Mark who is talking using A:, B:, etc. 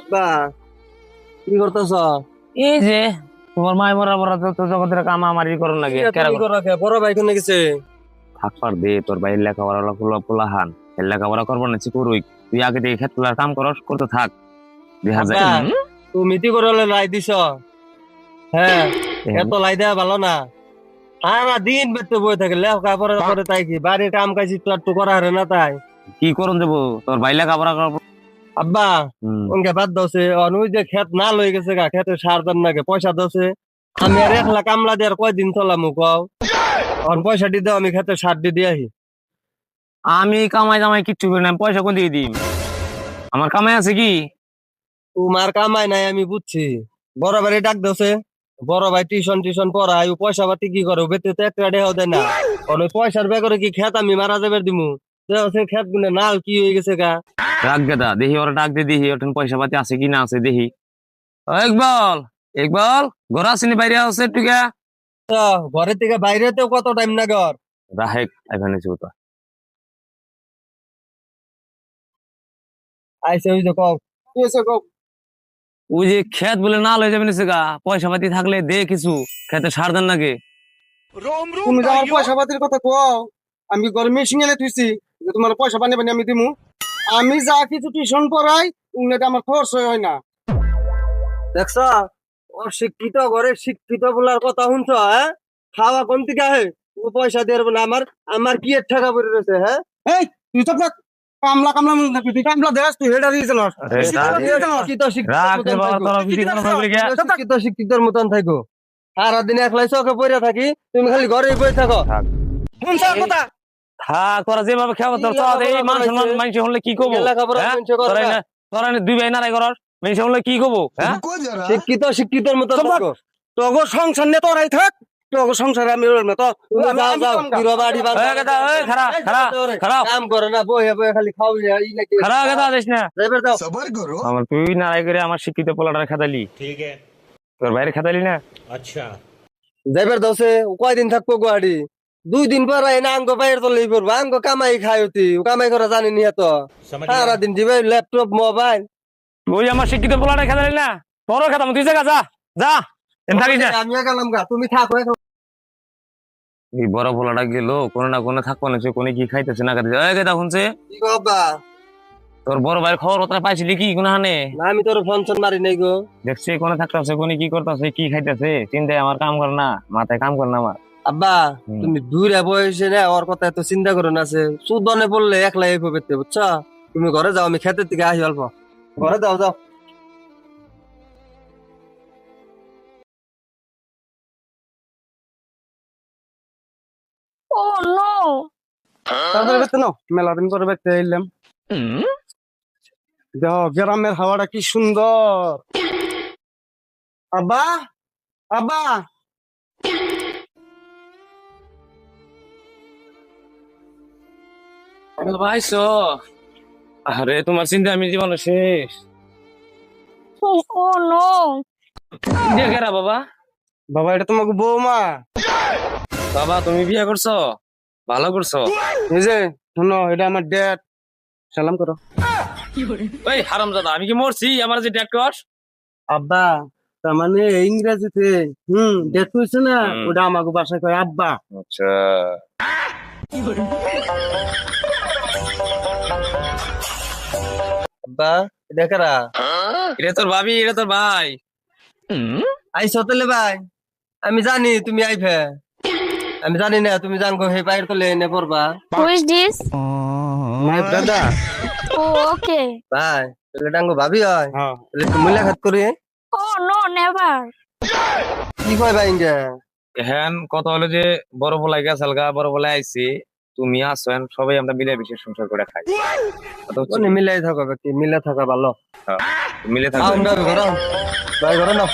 A: আব্বা কি করতেছ?
B: এই যে তোমার মায় মরা মরা তো তো জগতের কাম আমার করুন লাগে কেরা
A: করো? কে? বড় ভাই কোনে গেছে?
B: থাকবার দে তোর ভাই লেখাপড়া লেখাপড়া করব না চিকুরুই তুই আগে থেকে খেত তোলার কাম করস করতে থাক। দেখা যায়?
A: তুমি তি করে লাই দিছ? হ্যাঁ এত লাই দেওয়া ভালো না। সারা দিন বেতে বই থাকে লেখা পরে করে তাই কি? বাড়ির কাম কাজ একটু একটু করা হারে না তাই?
B: কি করুন দেবো? তোর ভাই লেখাপড়া করব
A: আব্বা। ওনকে বাদ দছে অনুই যে খেত না লই গেছে গা খেতে সার দাম নাগে পয়সা দছে আমি আর একলা কামলা দিয়ে আর কয়দিন চলামু কও? অন পয়সা দি দাও আমি খেতে সার দি দিয়ে আহি।
B: আমি কামাই জামাই কিচ্ছু করি না পয়সা কোন দিয়ে দিই আমার কামাই আছে কি?
A: তোমার কামাই নাই আমি বুঝছি। বড় ভাই ডাক দছে বড় ভাই টিউশন টিউশন পড়ায় ও পয়সা পাতি কি করে? বেতে তো একটা দেওয়া দেয় না। ওই পয়সার বেগরে কি খেত আমি মারা যাবে দিমু? খেত গুনে নাল কি হয়ে গেছে গা?
B: ডাক গেদা দেখি ওরা ডাক দিয়ে দেখি ওখানে পয়সা পাতি আছে কি না আছে দেখি। ও ইকবাল ইকবাল ঘর আসেনি বাইরে আছে টুকা
A: তো ঘরের থেকে বাইরে তো কত টাইম না ঘর
B: রাহেক এখানে চুতা
A: আইসে ওই যে কও কি হয়েছে কও?
B: ওই যে খেত বলে না লয়ে যাবেন গা পয়সা পাতি থাকলে দে কিছু খেতে সার দেন নাকি?
C: তুমি আমার পয়সা পাতির কথা কও আমি মেশিন এনে থুইছি যে তোমার পয়সা পানি পানি আমি দিমু। আমি যা কিছু টিউশন পড়াই উন্নতি আমার খরচ হয় না।
A: দেখছ ওর শিক্ষিত ঘরে শিক্ষিত বলার কথা শুনছ হ্যাঁ? খাওয়া কোন থেকে হে ও পয়সা দিয়ে না আমার আমার কি এর টাকা পড়ে রয়েছে হ্যাঁ?
C: এই তুই তো কামলা কামলা মনে থাকবি তুই কামলা দেখ তুই হেডা দিয়েছিল
A: শিক্ষিত শিক্ষিত
B: তোরা
A: শিক্ষিতর মতন থাকো সারাদিন একলাই চোখে পড়ে থাকি তুমি খালি ঘরে বসে থাকো।
C: কথা।
B: থাক তোরা যেভাবে খাব তোর এই মান
A: করাইছে?
B: মানুষ হলে কি করব? হ্যাঁ?
A: মানুষে
B: তোরা তোরা দুই ভাই নারাই করস মানুষ হলে কি করব? হ্যাঁ?
A: শিক্ষিত শিক্ষিতর মতন
C: চুপ
A: থাকো।
C: তোগো সংসার নিয়ে তোরাই থাক।
B: শিক্ষিত
A: কয়দিন থাকব গুয়াহাটি? দুই দিন পর এই না আঙ্গ বাইরে কামাই করা জানি নি
D: তো
A: সারাদিন দিবে ল্যাপটপ মোবাইল।
B: তুই আমার শিক্ষিত পোলাটা খাতালি না? তোরও খাতাম তুই যা যা
A: আমি গেলাম গা তুমি থাকো
B: এই বড় পোলাটা গেল কোনো না কোনো থাকব না কোনে কি খাইতেছে না খাইতেছে। গেদা শুনছে? তোর বড় ভাইয়ের খবর ওতরা পাইছিলি কি কোনো হানে?
A: না আমি তোর ফোন চোন মারি নাই গো।
B: দেখছি কোনে থাকতেছে কোনে কি করতেছে কি খাইতেছে চিন্তায় আমার কাম করে না মাথায় কাম করে না আমার।
A: আব্বা তুমি দূরে বয়সে না ওর কথা এত চিন্তা করো না আছে সুদনে পড়লে একলাই পেতে বুঝছ? তুমি ঘরে যাও আমি খেতের থেকে আসি অল্প। ঘরে যাও যাও।
C: তারপরে বেতে নাও মেলা দিন পরে বেতে এলাম। দেখ গ্রামের হাওয়াটা কি সুন্দর। আব্বা আব্বা।
B: ভাইছো আরে তোমার চিন্তা আমি জীবনে শেষ। দেখেরা বাবা?
C: বাবা এটা তোমাকে বৌমা।
B: বাবা তুমি বিয়ে করছ? ভালো করছ?
C: যে শোনো এটা আমার ড্যাড সালাম করো।
B: ওই হারাম দাদা আমি কি মরছি? আমার যে ডেক্টর
C: আব্বা তার মানে ইংরেজিতে হুম ডেট হয়েছে না ওটা আমাকে বাসায় কয় আব্বা।
B: আচ্ছা।
A: আব্বা দেখারা
B: এটা তোর ভাবি এটা তোর ভাই।
A: আইসো তাহলে ভাই আমি জানি তুমি আইফে আমি জানি না তুমি জানগো হে বাইরে তোলে এনে পড়বা।
E: Who is this?
C: My brother
E: Oh, okay.
A: ভাই তাহলে ডাঙ্গো ভাবি হয়।
C: হ্যাঁ।
A: তাহলে একটু মুলাকাত করি।
E: Oh no, never.
A: কি কয় ভাই ইন্ডিয়া
B: হ্যান কথা হলো যে বড় বলাই গেছাল গা বড় বলাই আইছি। তুমি আসেন সবাই আমরা মিলে বিশেষ সংসার করে খাই
A: কোনে মিলাই থাকো কি? মিলে থাকা ভালো।
B: মিলে
A: আও
B: থাকবে
A: ঘর ভাই ঘর না।